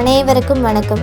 அனைவருக்கும் வணக்கம்.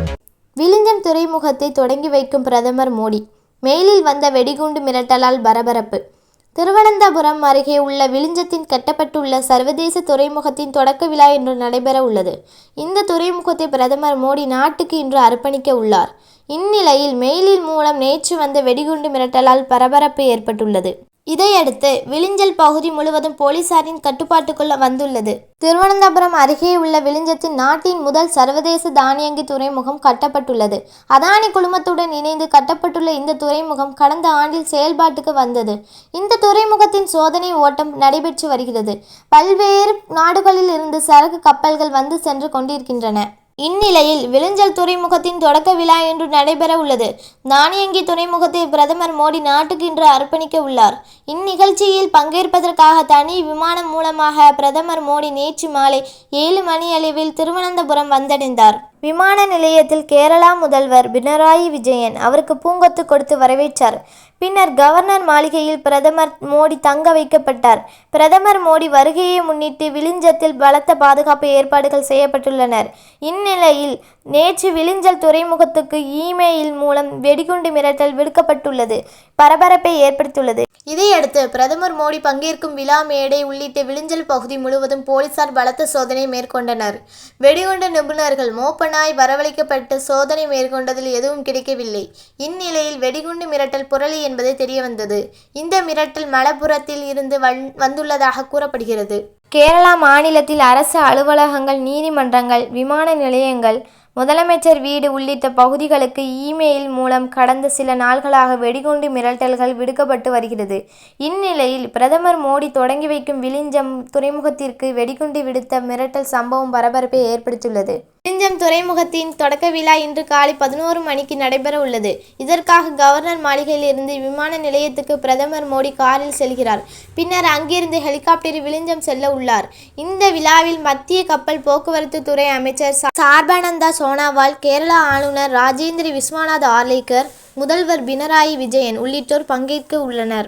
விழிஞ்சம் துறைமுகத்தை தொடங்கி வைக்கும் பிரதமர் மோடி மெயிலில் வந்த வெடிகுண்டு மிரட்டலால் பரபரப்பு. திருவனந்தபுரம் அருகே உள்ள விழிஞ்சத்தின் கட்டப்பட்டுள்ள சர்வதேச துறைமுகத்தின் தொடக்க விழா இன்று நடைபெற உள்ளது. இந்த துறைமுகத்தை பிரதமர் மோடி நாட்டுக்கு இன்று அர்ப்பணிக்க உள்ளார். இந்நிலையில் மெயிலில் மூலம் நேற்று வந்த வெடிகுண்டு மிரட்டலால் பரபரப்பு ஏற்பட்டுள்ளது. இதையடுத்து விழிஞ்சல் பகுதி முழுவதும் போலீசாரின் கட்டுப்பாட்டுக்குள்ள வந்துள்ளது. திருவனந்தபுரம் அருகே உள்ள விழிஞ்சத்தில் நாட்டின் முதல் சர்வதேச தானியங்கி துறைமுகம் கட்டப்பட்டுள்ளது. அதானி குழுமத்துடன் இணைந்து கட்டப்பட்டுள்ள இந்த துறைமுகம் கடந்த ஆண்டில் செயல்பாட்டுக்கு வந்தது. இந்த துறைமுகத்தின் சோதனை ஓட்டம் நடைபெற்று வருகிறது. பல்வேறு நாடுகளில் இருந்து சரக்கு கப்பல்கள் வந்து சென்று கொண்டிருக்கின்றன. இந்நிலையில் விழிஞ்சல் துறைமுகத்தின் தொடக்க விழா இன்று நடைபெற உள்ளது. தானியங்கி துறைமுகத்தை பிரதமர் மோடி நாட்டுக்கு இன்று அர்ப்பணிக்க உள்ளார். இந்நிகழ்ச்சியில் பங்கேற்பதற்காக தனி விமானம் மூலமாக பிரதமர் மோடி நேற்று மாலை ஏழு மணியளவில் திருவனந்தபுரம் வந்தடைந்தார். விமான நிலையத்தில் கேரளா முதல்வர் பினராயி விஜயன் அவருக்கு பூங்கொத்து கொடுத்து வரவேற்றார். பின்னர் கவர்னர் மாளிகையில் பிரதமர் மோடி தங்க வைக்கப்பட்டார். பிரதமர் மோடி வருகையை முன்னிட்டு விழிஞ்சத்தில் பலத்த பாதுகாப்பு ஏற்பாடுகள் செய்யப்பட்டுள்ளனர். இந்நிலையில் நேற்று விழிஞ்சல் துறைமுகத்துக்கு இமெயில் மூலம் வெடிகுண்டு மிரட்டல் விடுக்கப்பட்டுள்ளது. பரபரப்பை ஏற்படுத்தியுள்ளது. இதையடுத்து பிரதமர் மோடி பங்கேற்கும் விழா மேடை உள்ளிட்ட விழிஞ்சல் பகுதி முழுவதும் போலீசார் பலத்த சோதனை மேற்கொண்டனர். வெடிகுண்டு நிபுணர்கள் மோப்ப மூப்பனாய் வரவழைக்கப்பட்டு சோதனை மேற்கொண்டதில் எதுவும் கிடைக்கவில்லை. இந்நிலையில் வெடிகுண்டு மிரட்டல் புரளி என்பது தெரியவந்தது. இந்த மிரட்டல் மலப்புரத்தில் இருந்து வந்துள்ளதாக கூறப்படுகிறது. கேரளா மாநிலத்தில் அரசு அலுவலகங்கள் நீதிமன்றங்கள் விமான நிலையங்கள் முதலமைச்சர் வீடு உள்ளிட்ட பகுதிகளுக்கு இமெயில் மூலம் கடந்த சில நாள்களாக வெடிகுண்டு மிரட்டல்கள் விடுக்கப்பட்டு வருகிறது. இந்நிலையில் பிரதமர் மோடி தொடங்கி வைக்கும் விளிஞ்சம் துறைமுகத்திற்கு வெடிகுண்டு விடுத்த மிரட்டல் சம்பவம் பரபரப்பை ஏற்படுத்தியுள்ளது. விளிஞ்சம் துறைமுகத்தின் தொடக்க விழா இன்று காலை பதினோரு மணிக்கு நடைபெற உள்ளது. இதற்காக கவர்னர் மாளிகையிலிருந்து விமான நிலையத்துக்கு பிரதமர் மோடி காரில் செல்கிறார். பின்னர் அங்கிருந்து ஹெலிகாப்டரில் விளிஞ்சம் செல்ல உள்ளார். இந்த விழாவில் மத்திய கப்பல் போக்குவரத்து துறை அமைச்சர் சார்பானந்தா சோனாவால் கேரள ஆளுநர் ராஜேந்திர விஸ்வநாத் ஆர்லேக்கர் முதல்வர் பினராயி விஜயன் உள்ளிட்டோர் பங்கேற்க உள்ளனர்.